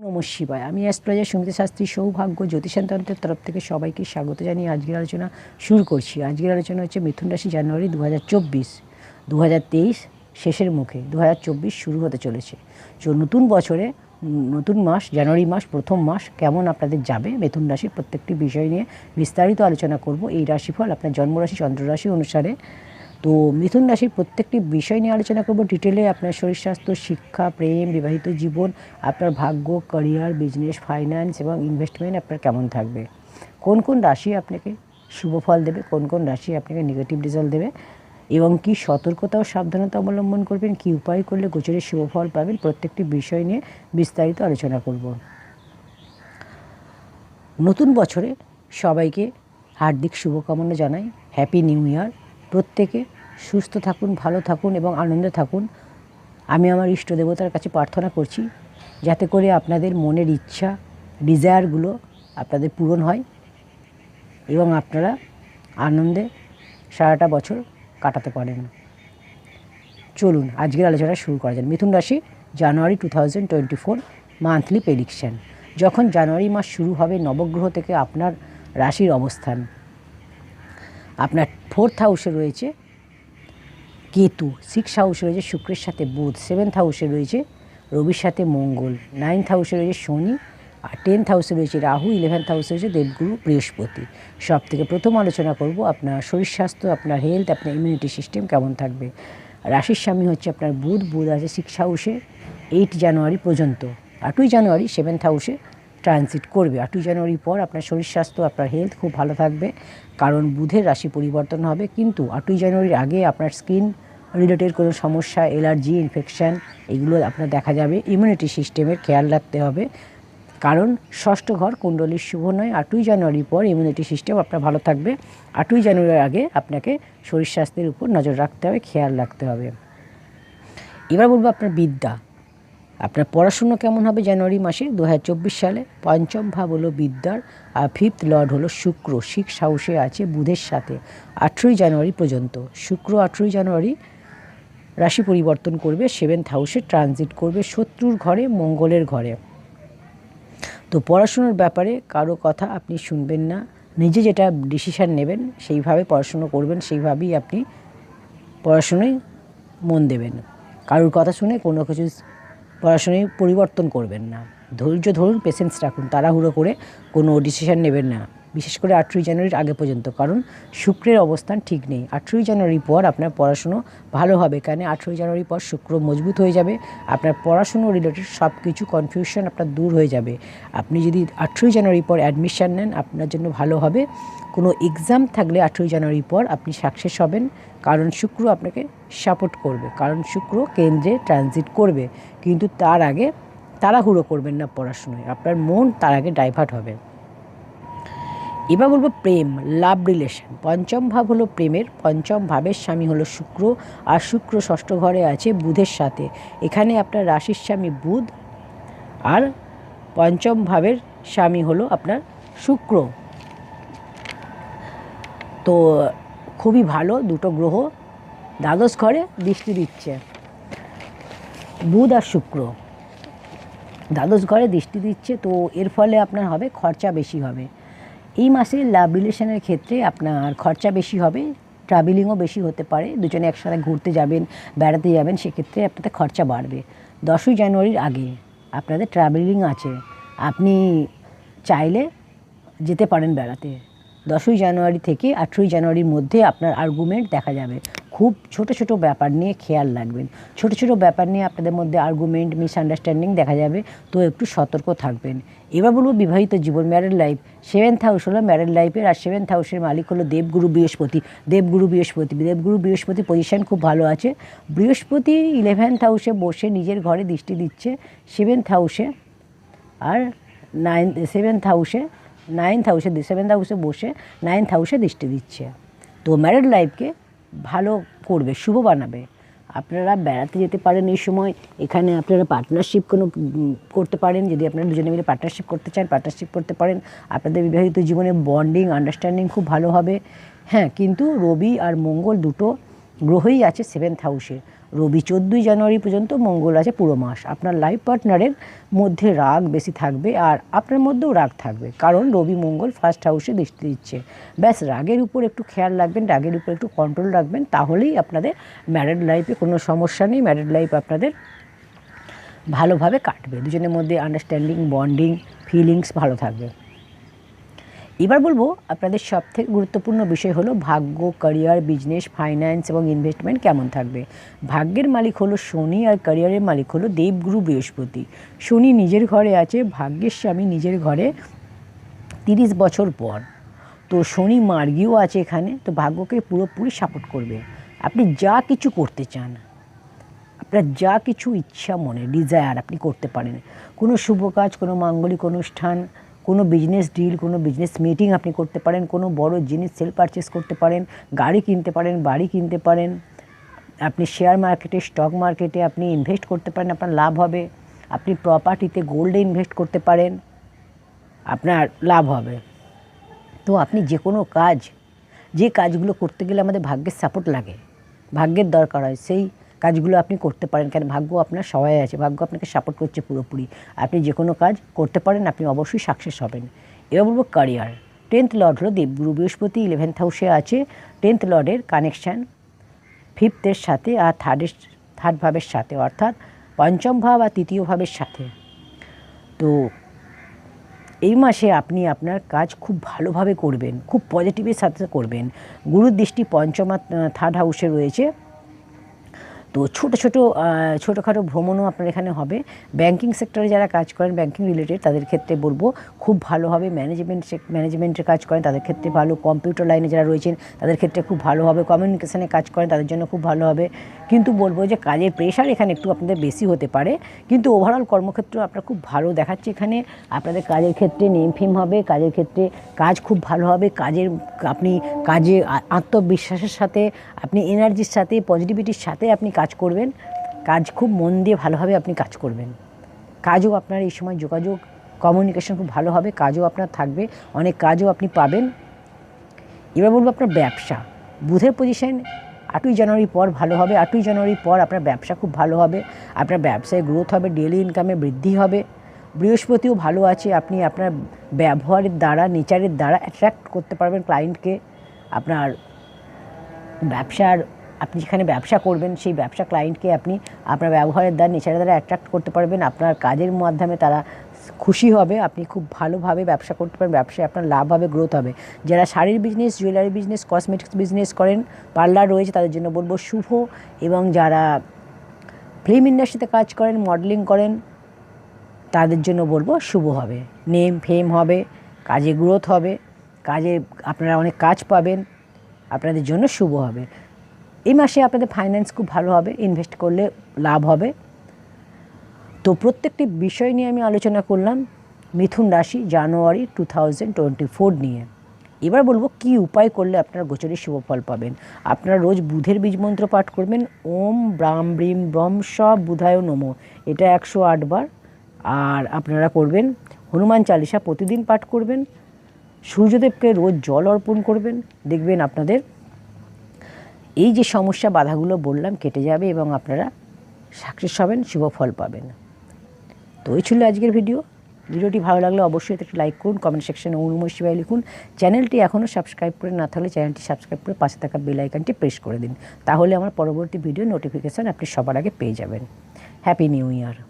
নম শিবায় আমি অ্যাস্ট্রোলজার সুমিতা শাস্ত্রী সৌভাগ্য জ্যোতিষান্তন্ত্রের তরফ থেকে সবাইকে স্বাগত জানিয়ে আজকের আলোচনা শুরু করছি। আজকের আলোচনা হচ্ছে মিথুন রাশি জানুয়ারি দু হাজার চব্বিশ দু হাজার তেইশ শেষের মুখে দু হাজার চব্বিশ শুরু হতে চলেছে। তো নতুন বছরে, নতুন মাস, জানুয়ারি মাস, প্রথম মাস কেমন আপনাদের যাবে? মিথুন রাশির প্রত্যেকটি বিষয় নিয়ে বিস্তারিত আলোচনা করব। এই রাশিফল আপনার জন্মরাশি, চন্দ্ররাশি অনুসারে। তো মিথুন রাশির প্রত্যেকটি বিষয় নিয়ে আলোচনা করব ডিটেলে আপনার শরীর স্বাস্থ্য, শিক্ষা, প্রেম, বিবাহিত জীবন, আপনার ভাগ্য ক্যারিয়ার বিজনেস ফাইন্যান্স এবং ইনভেস্টমেন্ট আপনার কেমন থাকবে? কোন কোন রাশি আপনাকে শুভ ফল দেবে? কোন কোন রাশি আপনাকে নেগেটিভ রেজাল্ট দেবে? এবং কি সতর্কতা ও সাবধানতা অবলম্বন করবেন? কি উপায় করলে গোচরের শুভ ফল পাবেন? প্রত্যেকটি বিষয় নিয়ে বিস্তারিত আলোচনা করব। নতুন বছরে সবাইকে হার্দিক শুভকামনা জানাই। হ্যাপি নিউ ইয়ার প্রত্যেকে সুস্থ থাকুন, ভালো থাকুন এবং আনন্দে থাকুন। আমি আমার ইষ্ট দেবতার কাছে প্রার্থনা করছি যাতে করে আপনাদের মনের ইচ্ছা, ডিজায়ারগুলো আপনাদের পূরণ হয় এবং আপনারা আনন্দে সারাটা বছর কাটাতে পারেন। চলুন, আজকের আলোচনা শুরু করা যাক। মিথুন রাশি, January two thousand twenty four monthly prediction যখন জানুয়ারি মাস শুরু হবে, নবগ্রহ থেকে আপনার রাশির অবস্থান। আপনার ফোর্থ হাউসে রয়েছে কেতু সিক্স হাউসে রয়েছে শুক্রের সাথে বুধ সেভেন্থ হাউসে রয়েছে রবির সাথে মঙ্গল নাইন্থ হাউসে রয়েছে শনি আর টেন্থ হাউসে রয়েছে রাহু ইলেভেন্থ হাউসে রয়েছে দেবগুরু, বৃহস্পতি। সব থেকে প্রথম আলোচনা করব আপনার শরীর স্বাস্থ্য, আপনার হেলথ আপনার ইমিউনিটি সিস্টেম কেমন থাকবে। রাশির স্বামী হচ্ছে আপনার বুধ বুধ আছে সিক্স হাউসে এইট জানুয়ারি পর্যন্ত। আটই জানুয়ারি সেভেন্থ হাউসে ট্রানজিট করবে। আটই জানুয়ারি পর আপনার শরীর স্বাস্থ্য, আপনার হেলথ খুব ভালো থাকবে। কারণ বুধের রাশি পরিবর্তন হবে। কিন্তু আটই জানুয়ারির আগে আপনার স্কিন রিলেটেড কোনো সমস্যা এলার্জি ইনফেকশান এগুলো আপনার দেখা যাবে। ইমিউনিটি সিস্টেমের খেয়াল রাখতে হবে। কারণ ষষ্ঠ ঘর কুণ্ডলীর শুভ নয়। আটই জানুয়ারির পর ইমিউনিটি সিস্টেম আপনার ভালো থাকবে। আটই জানুয়ারির আগে আপনাকে শরীর স্বাস্থ্যের উপর নজর রাখতে হবে, খেয়াল রাখতে হবে। এবার বলব আপনার বিদ্যা। আপনার পড়াশুনো কেমন হবে জানুয়ারি মাসে? দু হাজার চব্বিশ সালে পঞ্চম ভাব হলো বিদ্যার আর ফিফথ লর্ড হলো শুক্র। সিক্স হাউসে আছে বুধের সাথে আঠেরোই জানুয়ারি পর্যন্ত। শুক্র আঠেরোই জানুয়ারি রাশি পরিবর্তন করবে, সেভেন্থ হাউসে ট্রানজিট করবে শত্রুর ঘরে, মঙ্গলের ঘরে। তো পড়াশুনোর ব্যাপারে কারও কথা আপনি শুনবেন না। নিজে যেটা ডিসিশান নেবেন, সেইভাবে পড়াশুনো করবেন, সেইভাবেই আপনি পড়াশুনোয় মন দেবেন। কারোর কথা শুনে কোনো কিছু পড়াশুনোয় পরিবর্তন করবেন না। ধৈর্য ধরুন পেশেন্স রাখুন তাড়াহুড়ো করে কোনো ডিসিশান নেবেন না। বিশেষ করে আঠেরোই জানুয়ারির আগে পর্যন্ত, কারণ শুক্রের অবস্থান ঠিক নেই। আঠেরোই জানুয়ারির পর আপনার পড়াশুনো ভালো হবে কারণ আঠেরোই জানুয়ারির পর শুক্র মজবুত হয়ে যাবে, আপনার পড়াশুনো রিলেটেড সব কিছু কনফিউশন আপনার দূর হয়ে যাবে। আপনি যদি আঠেরোই জানুয়ারির পর অ্যাডমিশান নেন, আপনার জন্য ভালো হবে। কোনো এক্সাম থাকলে আঠেরোই জানুয়ারির পর আপনি সাকসেস হবেন, কারণ শুক্র আপনাকে সাপোর্ট করবে, কারণ শুক্র কেন্দ্রে ট্রানজিট করবে। কিন্তু তার আগে তাড়াহুড়ো করবেন না পড়াশুনোয়, আপনার মন তার আগে ডাইভার্ট হবে। এবার বলব প্রেম লাভ রিলেশন পঞ্চম ভাব হলো প্রেমের, পঞ্চম ভাবের স্বামী হলো শুক্র, আর শুক্র ষষ্ঠ ঘরে আছে বুধের সাথে। এখানে আপনার রাশির স্বামী বুধ, আর পঞ্চম ভাবের স্বামী হলো আপনার শুক্র। তো খুবই ভালো, দুটো গ্রহ দ্বাদশ ঘরে দৃষ্টি দিচ্ছে। বুধ আর শুক্র দ্বাদশ ঘরে দৃষ্টি দিচ্ছে, তো এর ফলে আপনার হবে, খরচা বেশি হবে। এই মাসে লাভ রিলেশনের ক্ষেত্রে আপনার খরচা বেশি হবে ট্রাভেলিংও বেশি হতে পারে, দুজনে একসাথে ঘুরতে যাবেন, বেড়াতে যাবেন, সেক্ষেত্রে আপনাদের খরচা বাড়বে। দশই জানুয়ারির আগে আপনাদের ট্রাভেলিং আছে, আপনি চাইলে যেতে পারেন বেড়াতে। দশই জানুয়ারি থেকে আঠেরোই জানুয়ারির মধ্যে আপনার আর্গুমেন্ট দেখা যাবে। খুব ছোট ছোট ব্যাপার নিয়ে খেয়াল রাখবেন। ছোট ছোট ব্যাপার নিয়ে আপনাদের মধ্যে আর্গুমেন্ট মিসআন্ডারস্ট্যান্ডিং দেখা যাবে, তো একটু সতর্ক থাকবেন। এবার বলব বিবাহিত জীবন ম্যারেড লাইফ সেভেন্থ হাউস হলো ম্যারেড লাইফের আর সেভেন্থ হাউসের মালিক হলো দেবগুরু বৃহস্পতি। দেবগুরু বৃহস্পতি দেবগুরু বৃহস্পতি পজিশন খুব ভালো আছে। বৃহস্পতি ইলেভেন্থ হাউসে বসে নিজের ঘরে দৃষ্টি দিচ্ছে সেভেন্থ হাউসে আর নাইন সেভেন্থ হাউসে নাইন্থ হাউসে সেভেন্থ হাউসে বসে নাইন্থ হাউসে দৃষ্টি দিচ্ছে। তো ম্যারিড লাইফকে ভালো করবে, শুভ বানাবে। আপনারা বেড়াতে যেতে পারেন এই সময়। এখানে আপনারা পার্টনারশিপ কোনো করতে পারেন। যদি আপনারা দুজনে মিলে পার্টনারশিপ করতে চান পার্টনারশিপ করতে পারেন। আপনাদের বিবাহিত জীবনে বন্ডিং আন্ডারস্ট্যান্ডিং খুব ভালো হবে। হ্যাঁ কিন্তু রবি আর মঙ্গল দুটো গ্রহই আছে সেভেন্থ হাউসে রবি চোদ্দোই জানুয়ারি পর্যন্ত মঙ্গল আছে পুরো মাস। আপনার লাইফ পার্টনারের মধ্যে রাগ বেশি থাকবে আর আপনার মধ্যেও রাগ থাকবে। কারণ রবি মঙ্গল ফার্স্ট হাউসে দৃষ্টি দিচ্ছে। ব্যাস, রাগের উপর একটু খেয়াল রাখবেন, রাগের উপর একটু কন্ট্রোল রাখবেন, তাহলেই আপনাদের ম্যারেড লাইফে কোনো সমস্যা নেই ম্যারিড লাইফ আপনাদের ভালোভাবে কাটবে। দুজনের মধ্যে আন্ডারস্ট্যান্ডিং বন্ডিং ফিলিংস ভালো থাকবে। এবার বলব আপনাদের সবথেকে গুরুত্বপূর্ণ বিষয় হলো ভাগ্য ক্যারিয়ার বিজনেস ফাইন্যান্স এবং ইনভেস্টমেন্ট কেমন থাকবে? ভাগ্যের মালিক হলো শনি আর ক্যারিয়ারের মালিক হলো দেবগুরু বৃহস্পতি। শনি নিজের ঘরে আছে, ভাগ্যের স্বামী নিজের ঘরে তিরিশ বছর পর। তো শনি মার্গীও আছে এখানে, তো ভাগ্যকে পুরোপুরি সাপোর্ট করবে। আপনি যা কিছু করতে চান, আপনার যা কিছু ইচ্ছা মনে ডিজায়ার আপনি করতে পারেন। কোনো শুভ কাজ, কোনো মাঙ্গলিক অনুষ্ঠান কোনো বিজনেস ডিল কোনো বিজনেস মিটিং আপনি করতে পারেন, কোনো বড় জিনিস সেল পারচেস করতে পারেন, গাড়ি কিনতে পারেন, বাড়ি কিনতে পারেন, আপনি শেয়ার মার্কেটে স্টক মার্কেটে আপনি ইনভেস্ট করতে পারেন, আপনার লাভ হবে। আপনি প্রপার্টিতে গোল্ডে ইনভেস্ট করতে পারেন, আপনার লাভ হবে। তো আপনি যে কোনো কাজ, যে কাজগুলো করতে গেলে আমাদের ভাগ্যের সাপোর্ট লাগে। ভাগ্যের দরকার হয়। সেই কাজগুলো আপনি করতে পারেন কারণ ভাগ্য আপনার সহায় আছে, ভাগ্য আপনাকে সাপোর্ট করছে পুরোপুরি। আপনি যে কোনো কাজ করতে পারেন, আপনি অবশ্যই সাকসেস হবেন। এবার বলব ক্যারিয়ার টেন্থ লর্ড হলো দেবগুরু বৃহস্পতি ইলেভেন্থ হাউসে আছে টেন্থ লর্ডের কানেকশান ফিফথের সাথে আর থার্ডের থার্ড ভাবের সাথে, অর্থাৎ পঞ্চম ভাব আর তৃতীয় ভাবের সাথে। তো এই মাসে আপনি আপনার কাজ খুব ভালোভাবে করবেন, খুব পজিটিভের সাথে করবেন। গুরুর দৃষ্টি পঞ্চম থার্ড হাউসে রয়েছে। তো ছোটো ছোটো ছোটোখাটো ভ্রমণও আপনার এখানে হবে। ব্যাংকিং সেক্টরে যারা কাজ করেন, ব্যাংকিং রিলেটেড তাদের ক্ষেত্রে বলব, খুব ভালো হবে। ম্যানেজমেন্ট ম্যানেজমেন্টের কাজ করেন, তাদের ক্ষেত্রে ভালো। কম্পিউটার লাইনে যারা রয়েছেন, তাদের ক্ষেত্রে খুব ভালো হবে। কমিউনিকেশনে কাজ করেন, তাদের জন্য খুব ভালো হবে। কিন্তু বলব যে, কাজের প্রেশার এখানে একটু আপনাদের বেশি হতে পারে। কিন্তু ওভারঅল কর্মক্ষেত্র আপনার খুব ভালো দেখাচ্ছে এখানে। আপনাদের কাজের ক্ষেত্রে নেম ফেম হবে, কাজের ক্ষেত্রে কাজ খুব ভালো হবে। কাজের, আপনি কাজে আত্মবিশ্বাসের সাথে, আপনি এনার্জির সাথে পজিটিভিটির সাথে আপনি কাজ করবেন। কাজ খুব মন দিয়ে ভালোভাবে আপনি কাজ করবেন। কাজও আপনার এই সময় যোগাযোগ কমিউনিকেশন খুব ভালো হবে, কাজও আপনার থাকবে, অনেক কাজও আপনি পাবেন। এবার বলব আপনার ব্যবসা। বুধের পজিশন আটই জানুয়ারি পর ভালো হবে, আটই জানুয়ারি পর আপনার ব্যবসা খুব ভালো হবে, আপনার ব্যবসায় গ্রোথ হবে ডেলি ইনকামে বৃদ্ধি হবে। বৃহস্পতিও ভালো আছে, আপনি আপনার ব্যবহারের দ্বারা, নেচারের দ্বারা অ্যাট্রাক্ট করতে পারবেন ক্লায়েন্টকে আপনার ব্যবসার আপনি যেখানে ব্যবসা করবেন, সেই ব্যবসা ক্লায়েন্টকে আপনি আপনার ব্যবহারের দ্বারা নেচারের দ্বারা অ্যাট্রাক্ট করতে পারবেন। আপনার কাজের মাধ্যমে তারা খুশি হবে। আপনি খুব ভালোভাবে ব্যবসা করতে পারেন ব্যবসায় আপনার লাভ হবে গ্রোথ হবে। যারা শাড়ির business jewellery business cosmetics business করেন পার্লার রয়েছে, তাদের জন্য বলব শুভ। এবং যারা ফিল্ম ইন্ডাস্ট্রিতে কাজ করেন মডেলিং করেন, তাদের জন্য বলব শুভ হবে। নেম ফেম হবে, কাজে গ্রোথ হবে, কাজে আপনারা অনেক কাজ পাবেন, আপনাদের জন্য শুভ হবে। এই মাসে আপনাদের ফাইন্যান্স খুব ভালো হবে ইনভেস্ট করলে লাভ হবে। তো প্রত্যেকটি বিষয় নিয়ে আমি আলোচনা করলাম মিথুন রাশি January two thousand twenty four নিয়ে। এবার বলব কি উপায় করলে আপনারা গোচরে শুভ ফল পাবেন। আপনারা রোজ বুধের বীজ মন্ত্র পাঠ করবেন, ওম ব্রাম ব্রিম ব্রম সব বুধায় নমো, এটা একশো আটবার আর আপনারা করবেন, হনুমান চালিসা প্রতিদিন পাঠ করবেন, সূর্যদেবকে রোজ জল অর্পণ করবেন, দেখবেন আপনাদের এই যে সমস্যা, বাধাগুলো বললাম, কেটে যাবে এবং আপনারা সাকসেস হবেন, শুভ ফল পাবেন। তো এই ছিল আজকের ভিডিও। ভিডিওটি ভালো লাগলে অবশ্যই একটু লাইক করুন কমেন্ট সেকশনে অনুময় শিবাই লিখুন। চ্যানেলটি এখনও সাবস্ক্রাইব করে না থাকলে চ্যানেলটি সাবস্ক্রাইব করে পাশে থাকা বেল প্রেস করে দিন। তাহলে আমার পরবর্তী ভিডিও নোটিফিকেশান আপনি সবার আগে পেয়ে যাবেন। Happy new year